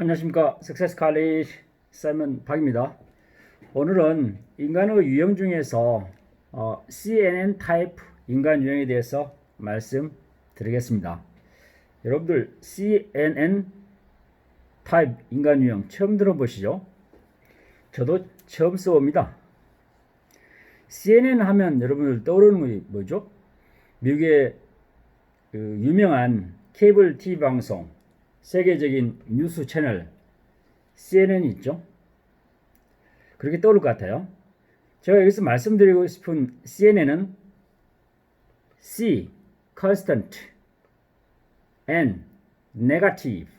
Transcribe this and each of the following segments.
안녕하십니까 석세스 칼리지 사이먼 박입니다. 오늘은 인간의 유형 중에서 어, CNN 타입 인간 유형에 대해서 말씀드리겠습니다. 여러분들 CNN 타입 인간 유형 처음 들어보시죠? 저도 처음 써봅니다. CNN 하면 여러분들 떠오르는 게 뭐죠? 미국의 그 유명한 케이블 TV 방송 세계적인 뉴스 채널 CNN 있죠? 그렇게 떠오를 것 같아요. 제가 여기서 말씀드리고 싶은 CNN은 C, constant, N, negative.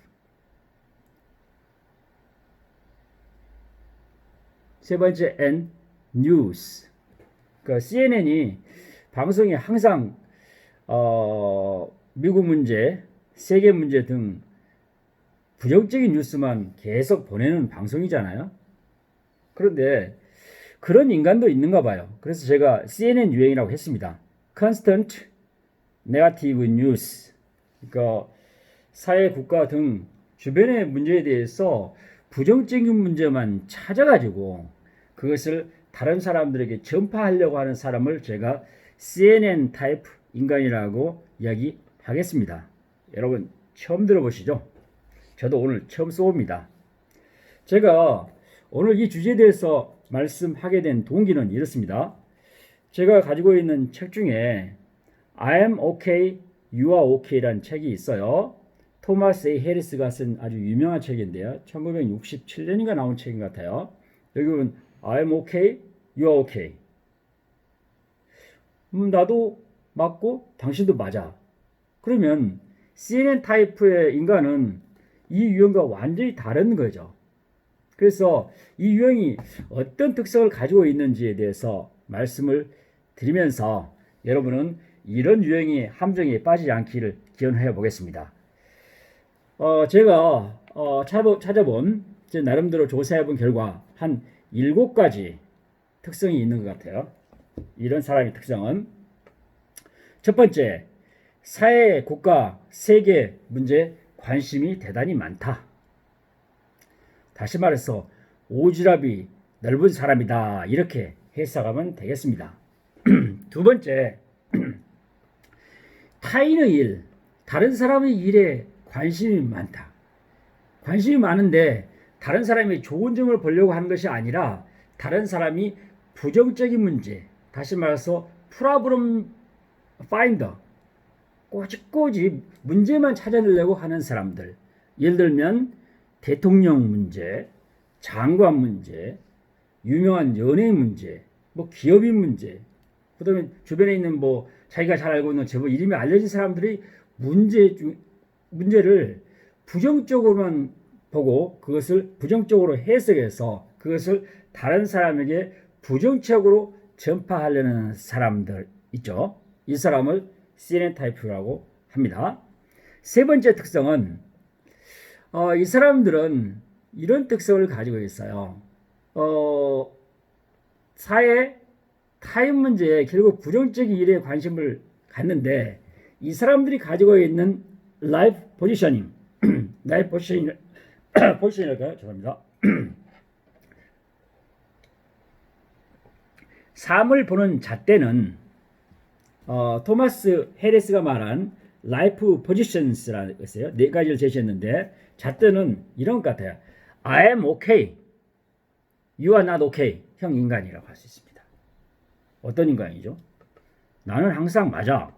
세 번째 N, news. 그 CNN이 방송에 항상 어, 미국 문제, 세계 문제 등 부정적인 뉴스만 계속 보내는 방송이잖아요. 그런데 그런 인간도 있는가 봐요. 그래서 제가 CNN 유행이라고 했습니다. Constant Negative News. 그러니까 사회, 국가 등 주변의 문제에 대해서 부정적인 문제만 찾아가지고 그것을 다른 사람들에게 전파하려고 하는 사람을 제가 CNN 타입 인간이라고 이야기하겠습니다. 여러분 처음 들어보시죠? 저도 오늘 처음 써봅니다. 제가 오늘 이 주제에 대해서 말씀하게 된 동기는 이렇습니다. 제가 가지고 있는 책 중에 I am okay, you are okay라는 책이 있어요. 토마스 A 해리스가 쓴 아주 유명한 책인데요. 1967년인가 나온 책인 것 같아요. 여기 보면 I am okay, you are okay. 음, 나도 맞고 당신도 맞아. 그러면 CNN 타입의 인간은 이 유형과 완전히 다른 거죠. 그래서 이 유형이 어떤 특성을 가지고 있는지에 대해서 말씀을 드리면서 여러분은 이런 유형의 함정에 빠지지 않기를 기원해 보겠습니다. 어, 제가 어, 찾아본 제 나름대로 조사해 본 결과 한 일곱 가지 특성이 있는 것 같아요. 이런 사람의 특성은 첫 번째, 사회, 국가, 세계 문제 관심이 대단히 많다. 다시 말해서 오지랖이 넓은 사람이다. 이렇게 해석하면 되겠습니다. 두 번째, 타인의 일, 다른 사람의 일에 관심이 많다. 관심이 많은데 다른 사람이 좋은 점을 보려고 하는 것이 아니라 다른 사람이 부정적인 문제, 다시 말해서 프라브럼 파인더, 꼬집꼬집 문제만 찾아내려고 하는 사람들. 예를 들면 대통령 문제, 장관 문제, 유명한 연예인 문제, 뭐 기업인 문제, 그다음에 주변에 있는 뭐 자기가 잘 알고 있는 제법 이름이 알려진 사람들이 문제 중 문제를 부정적으로만 보고 그것을 부정적으로 해석해서 그것을 다른 사람에게 부정적으로 전파하려는 사람들 있죠. 이 사람을 CNN 타입이라고 합니다. 세 번째 특성은 어, 이 사람들은 이런 특성을 가지고 있어요. 어, 사회 타입 문제에 결국 부정적인 일에 관심을 갖는데 이 사람들이 가지고 있는 라이프 포지셔닝, 라이프 포지셔닝, 포지셔닝일까요? 죄송합니다. 삶을 보는 잣대는 어, 토마스 헤레스가 말한 라이프 포지션스라는 것이에요. 네 가지를 제시했는데 잣대는 이런 것 같아요. I am okay. You are not okay. 형 인간이라고 할 수 있습니다. 어떤 인간이죠? 나는 항상 맞아.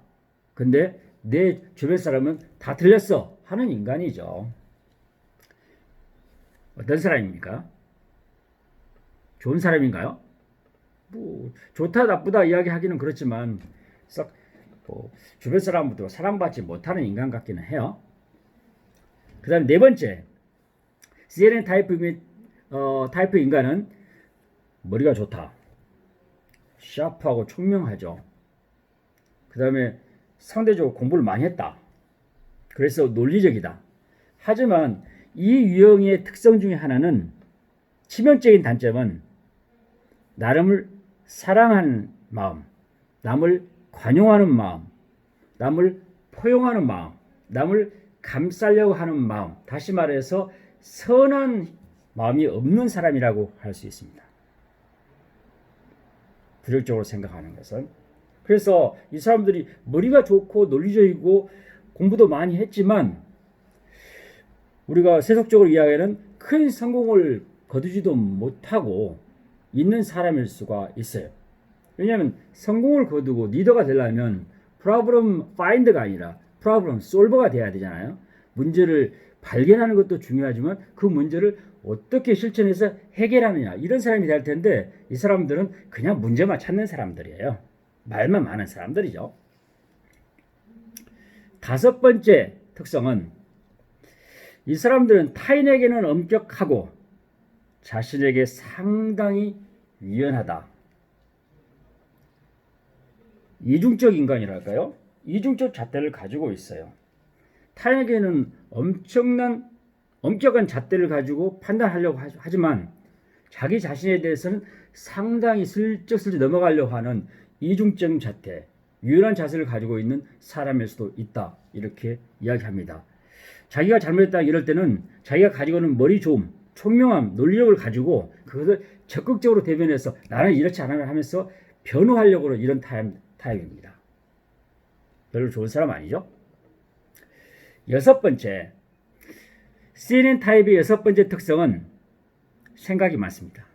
근데 내 주변 사람은 다 틀렸어. 하는 인간이죠. 어떤 사람입니까? 좋은 사람인가요? 뭐 좋다 나쁘다 이야기하기는 그렇지만 썩 뭐 주변 사람부터 사랑받지 못하는 인간 같기는 해요. 그 다음 네 번째 CNN 타입 어, 타입 인간은 머리가 좋다. 샤프하고 총명하죠. 그 다음에 상대적으로 공부를 많이 했다. 그래서 논리적이다. 하지만 이 유형의 특성 중에 하나는 치명적인 단점은 나름을 사랑하는 마음, 남을 관용하는 마음, 남을 포용하는 마음, 남을 감싸려고 하는 마음, 다시 말해서 선한 마음이 없는 사람이라고 할 수 있습니다. 부정적으로 생각하는 것은 그래서 이 사람들이 머리가 좋고 논리적이고 공부도 많이 했지만 우리가 세속적으로 이야기하는 큰 성공을 거두지도 못하고 있는 사람일 수가 있어요. 왜냐하면 성공을 거두고 리더가 되려면 프로블럼 파인드가 아니라 프로블럼 솔버가 돼야 되잖아요. 문제를 발견하는 것도 중요하지만 그 문제를 어떻게 실천해서 해결하느냐 이런 사람이 될 텐데 이 사람들은 그냥 문제만 찾는 사람들이에요. 말만 많은 사람들이죠. 다섯 번째 특성은 이 사람들은 타인에게는 엄격하고 자신에게 상당히 유연하다. 이중적 인간이랄까요? 이중적 잣대를 가지고 있어요. 타인에게는 엄청난 엄격한 잣대를 가지고 판단하려고 하지만 자기 자신에 대해서는 상당히 슬쩍슬쩍 넘어가려고 하는 이중적 잣대, 유연한 자세를 가지고 있는 사람일 수도 있다. 이렇게 이야기합니다. 자기가 잘못했다 이럴 때는 자기가 가지고 있는 머리 좋음, 총명함, 논리력을 가지고 그것을 적극적으로 대변해서 나는 이렇지 않아 하면서 변호하려고 이런 타입, 타입입니다. 별로 좋은 사람 아니죠? 여섯 번째, CNN 타입의 여섯 번째 특성은 생각이 많습니다.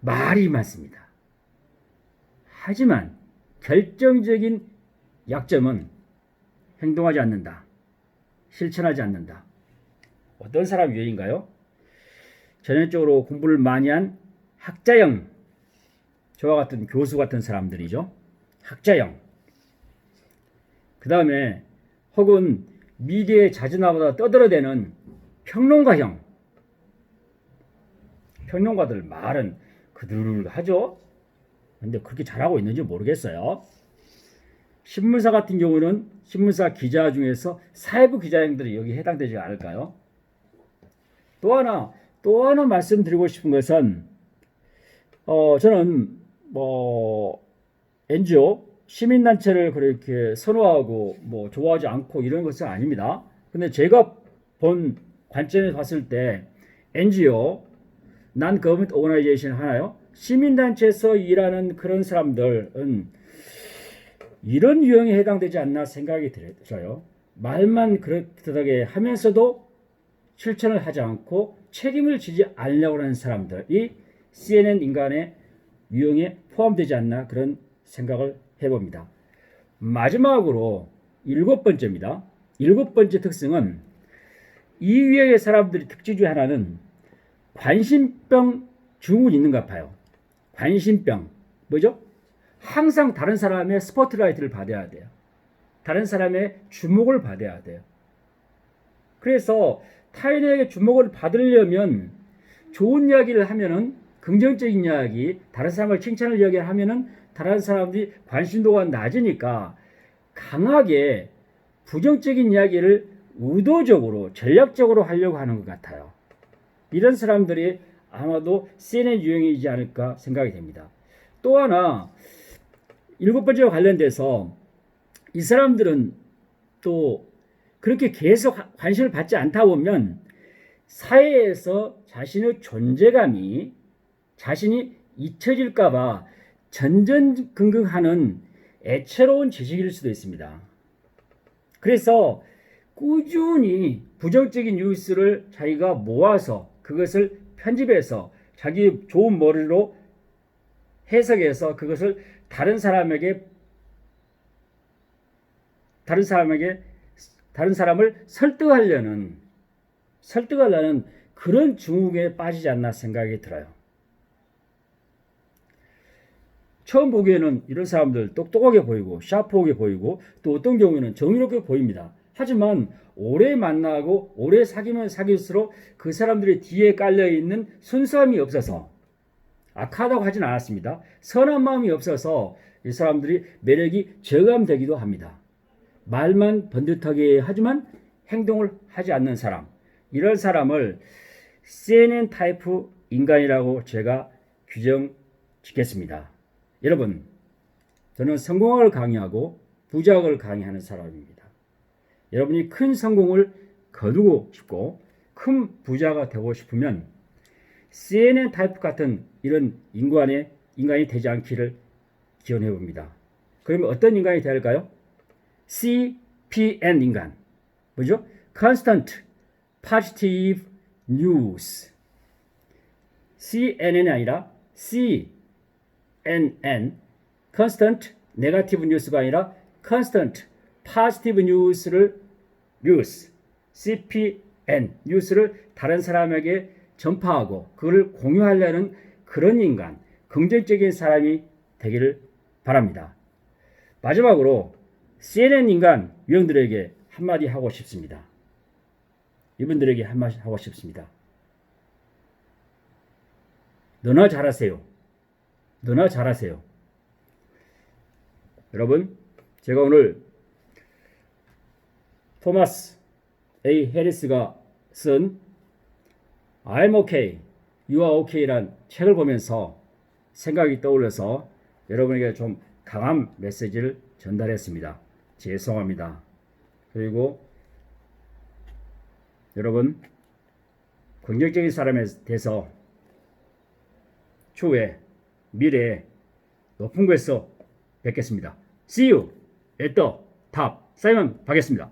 말이 많습니다. 하지만 결정적인 약점은 행동하지 않는다. 실천하지 않는다. 어떤 사람 유형인가요? 전형적으로 공부를 많이 한 학자형, 저와 같은 교수 같은 사람들이죠. 학자형. 그 다음에 혹은 미디어에 자주 나보다 떠들어대는 평론가형. 평론가들 말은 그들 하죠. 근데 그렇게 잘하고 있는지 모르겠어요. 신문사 같은 경우는 신문사 기자 중에서 사회부 기자형들이 여기 해당되지 않을까요? 또 하나 또 하나 말씀드리고 싶은 것은 어 저는 뭐 NGO 시민단체를 그렇게 선호하고 뭐 좋아하지 않고 이런 것은 아닙니다. 근데 제가 본 관점에서 봤을 때 NGO 난 거버먼트 오거나이제이션 하나요? 시민단체에서 일하는 그런 사람들은 이런 유형에 해당되지 않나 생각이 들어요. 말만 그렇게 하면서도 실천을 하지 않고 책임을 지지 않으려고 하는 사람들이 CNN 인간의 유형에 포함되지 않나 그런 생각을 해봅니다. 마지막으로 일곱 번째입니다. 일곱 번째 특성은 이 유형의 사람들의 특징 중 하나는 관심병 증후군이 있는가 봐요. 관심병. 뭐죠? 항상 다른 사람의 스포트라이트를 받아야 돼요. 다른 사람의 주목을 받아야 돼요. 그래서 타인에게 주목을 받으려면 좋은 이야기를 하면은 긍정적인 이야기, 다른 사람을 칭찬을 이야기하면은 다른 사람들이 관심도가 낮으니까 강하게 부정적인 이야기를 의도적으로 전략적으로 하려고 하는 것 같아요. 이런 사람들이 아마도 CNN 유형이지 않을까 생각이 됩니다. 또 하나 일곱 번째와 관련돼서 이 사람들은 또 그렇게 계속 관심을 받지 않다 보면 사회에서 자신의 존재감이 자신이 잊혀질까봐 전전긍긍하는 애처로운 지식일 수도 있습니다. 그래서 꾸준히 부정적인 뉴스를 자기가 모아서 그것을 편집해서 자기 좋은 머리로 해석해서 그것을 다른 사람에게 다른 사람에게 다른 사람을 설득하려는 설득하려는 그런 중국에 빠지지 않나 생각이 들어요. 처음 보기에는 이런 사람들 똑똑하게 보이고 샤프하게 보이고 또 어떤 경우에는 정의롭게 보입니다. 하지만 오래 만나고 오래 사귀면 사귈수록 그 사람들의 뒤에 깔려 있는 순수함이 없어서 악하다고 하진 않았습니다. 선한 마음이 없어서 이 사람들이 매력이 저감되기도 합니다. 말만 번듯하게 하지만 행동을 하지 않는 사람. 이런 사람을 CNN 타입 인간이라고 제가 규정 짓겠습니다. 여러분, 저는 성공학을 강의하고 부자학을 강의하는 사람입니다. 여러분이 큰 성공을 거두고 싶고 큰 부자가 되고 싶으면 CNN 타입 같은 이런 인간의 인간이 되지 않기를 기원해 봅니다. 그러면 어떤 인간이 될까요? CPN 인간. 뭐죠? Constant Positive News. CNN이 아니라 CNN. Constant Negative News가 아니라 Constant Positive News를 News. CPN. 뉴스를 다른 사람에게 전파하고 그걸 공유하려는 그런 인간, 긍정적인 사람이 되기를 바랍니다. 마지막으로 CNN 인간 유형들에게 한마디 하고 싶습니다. 이분들에게 한마디 하고 싶습니다. 너나 잘하세요. 너나 잘하세요. 여러분, 제가 오늘 토마스 A. 해리스가 쓴 I'm okay, you are okay란 책을 보면서 생각이 떠올라서 여러분에게 좀 강한 메시지를 전달했습니다. 죄송합니다. 그리고 여러분 긍정적인 사람에 대해서 추후에 미래에 높은 곳에서 뵙겠습니다. See you at the top. 사이먼 가겠습니다.